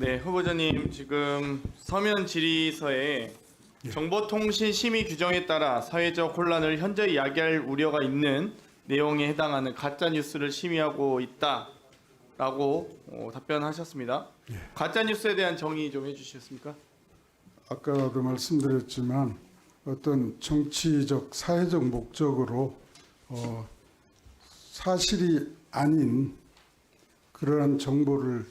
네, 후보자님 지금 서면 질의서에 정보통신 심의 규정에 따라 사회적 혼란을 현저히 야기할 우려가 있는 내용에 해당하는 가짜 뉴스를 심의하고 있다라고 어, 답변하셨습니다. 가짜 뉴스에 대한 정의 좀 해주시겠습니까? 아까도 말씀드렸지만 어떤 정치적 사회적 목적으로 어, 사실이 아닌 그러한 정보를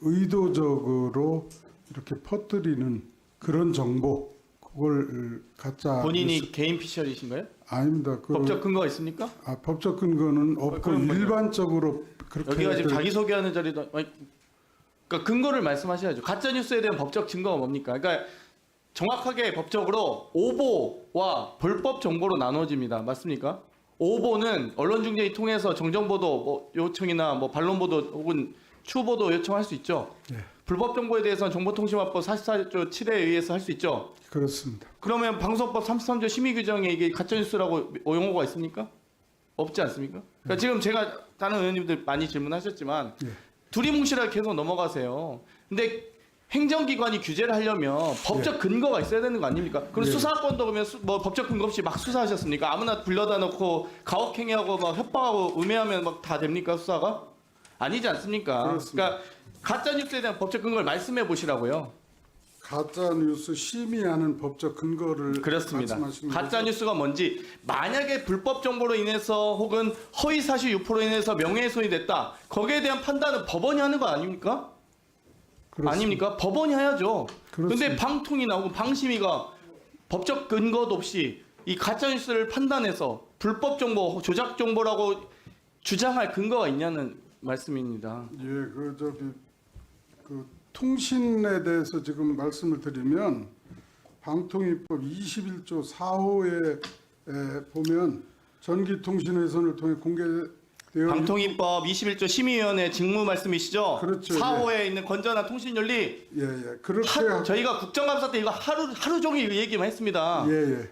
의도적으로 이렇게 퍼뜨리는 그런 정보 그걸 가짜 본인이 뉴스- 개인 피셜이신가요? 아닙니다. 그 법적 근거가 있습니까? 아, 법적 근거는 없고? 일반적으로 그렇게 여기가 지금 될- 자기 소개하는 자리도 아니, 그러니까 근거를 말씀하셔야죠. 가짜 뉴스에 대한 법적 증거가 뭡니까? 그러니까 정확하게 법적으로 오보와 불법 정보로 나눠집니다. 맞습니까? 오보는 언론중재위 통해서 정정보도 뭐 요청이나 뭐 반론보도 혹은 추보도 요청할 수 있죠. 네. 불법 정보에 대해서는 정보통신화법 44조 7에 의해서 할 수 있죠. 그렇습니다. 그러면 방송법 33조 심의 규정에 이게 가짜 뉴스라고 용어가 있습니까? 없지 않습니까? 그러니까 지금 제가 다른 의원님들 많이 질문하셨지만 예. 두리뭉실하게 계속 넘어가세요. 근데 행정기관이 규제를 하려면 법적 근거가 있어야 되는 거 아닙니까? 그럼 예. 수사권도 그러면 수- 뭐 법적 근거 없이 막 수사하셨습니까? 아무나 불러다 놓고 가혹행위하고 막 협박하고 음해하면 막 다 됩니까 수사가? 아니지 않습니까? 그렇습니다. 그러니까 가짜 뉴스에 대한 법적 근거를 말씀해 보시라고요. 가짜 뉴스 심의하는 법적 근거를 그렇습니다. 말씀하시는 가짜 거죠? 뉴스가 뭔지 만약에 불법 정보로 인해서 혹은 허위 사실 유포로 인해서 명예훼손이 됐다. 거기에 대한 판단은 법원이 하는 거 아닙니까? 그렇습니다. 아닙니까? 법원이 해야죠. 근데 방통이나 혹은 방심위가 법적 근거도 없이 이 가짜 뉴스를 판단해서 불법 정보, 조작 정보라고 주장할 근거가 있냐는 말씀입니다. 예, 그 저기 그 통신에 대해서 지금 말씀을 드리면 방통위법 21조 4호에 에, 보면 전기통신 회선을 통해 공개되어 방통위법 21조 심의위원회 직무 말씀이시죠? 그렇죠. 4호에 있는 건전한 통신 윤리 예, 예. 그렇게 하, 저희가 국정감사 때 이거 하루 하루 종일 얘기만 했습니다. 예, 예.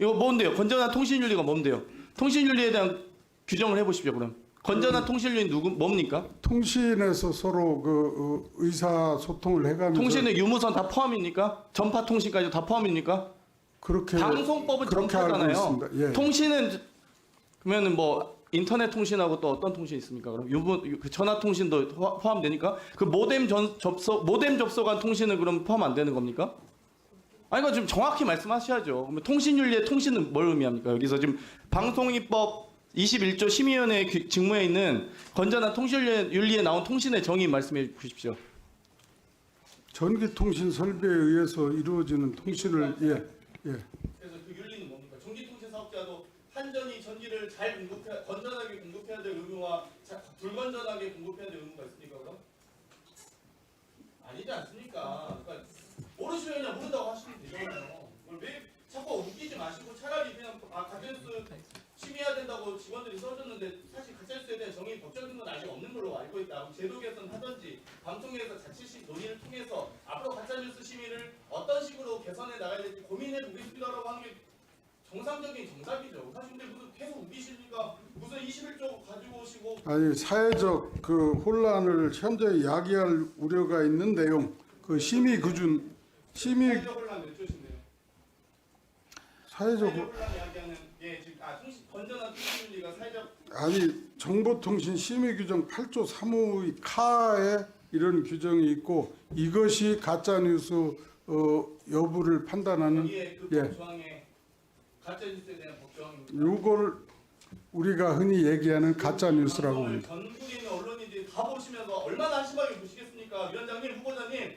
이거 뭔데요? 건전한 통신 윤리가 뭔데요? 통신 윤리에 대한 규정을 해 보십시오. 그럼 건전한 통신윤리 누구 뭡니까? 통신에서 서로 그 어, 의사 소통을 해가면서 통신의 유무선 다 포함입니까? 전파 통신까지 다 포함입니까? 그렇게 방송법은 그렇게 알고 전파잖아요. 있습니다. 예. 통신은 그러면은 뭐 인터넷 통신하고 또 어떤 통신 이 있습니까? 그럼 유무 그 전화 통신도 포- 포함되니까 그 모뎀 전 접속 모뎀 접속한 통신은 그럼 포함 안 되는 겁니까? 아니 이거 좀 정확히 말씀하셔야죠. 그러면 통신윤리의 통신은 뭘 의미합니까? 여기서 지금 방송입법 21조 심의위원회 규- 직무에 있는 건전한 통신윤리에 나온 통신의 정의 말씀해 주십시오. 전기통신 설비에 의해서 이루어지는 통신을 예, 예. 그래서 그 윤리는 뭡니까? 전기통신 사업자도 한전이 전기를 잘 공급해 건전하게 공급해야 될 의무와 자- 불건전하게 공급해야 될 의무가 있습니까? 그럼 아니지 않습니까? 그러니까 모르시면 그냥 모른다고 하시면 되잖아요. 그걸 왜 자꾸 웃기지 마시고 차라리 그냥 아 심의해야 직원들이 써줬는데 사실 가짜뉴스에 대한 정의 법적인 건 아직 없는 걸로 알고 있다. 제도 개선 하든지 방통위에서 자치식 논의를 통해서 앞으로 가짜뉴스 심의를 어떤 식으로 개선해 나가야 될지 고민해 보겠습니다라고 하는 게 정상적인 정답이죠. 사실 근데 무슨 계속 우기시니까 무슨 21조 가지고 오시고 아니 사회적 그 혼란을 현재 야기할 우려가 있는 내용 그 심의 기준 심의 사회적 혼란 몇 조신데요? 사회적 혼란 이야기하는 예 지금 아 통신 건전한 통신윤리가 사회적 아니 정보통신 심의 규정 8조 3호의 카에 이런 규정이 있고 이것이 가짜 뉴스 어, 여부를 판단하는 여기에 그 예. 법 조항에 가짜 뉴스에 대한 법 조항입니다. 요걸 우리가 흔히 얘기하는 가짜 뉴스라고 방송을 봅니다. 전국에 있는 언론인들이 다 보시면서 얼마나 한심하게 보시겠습니까? 위원장님, 후보자님.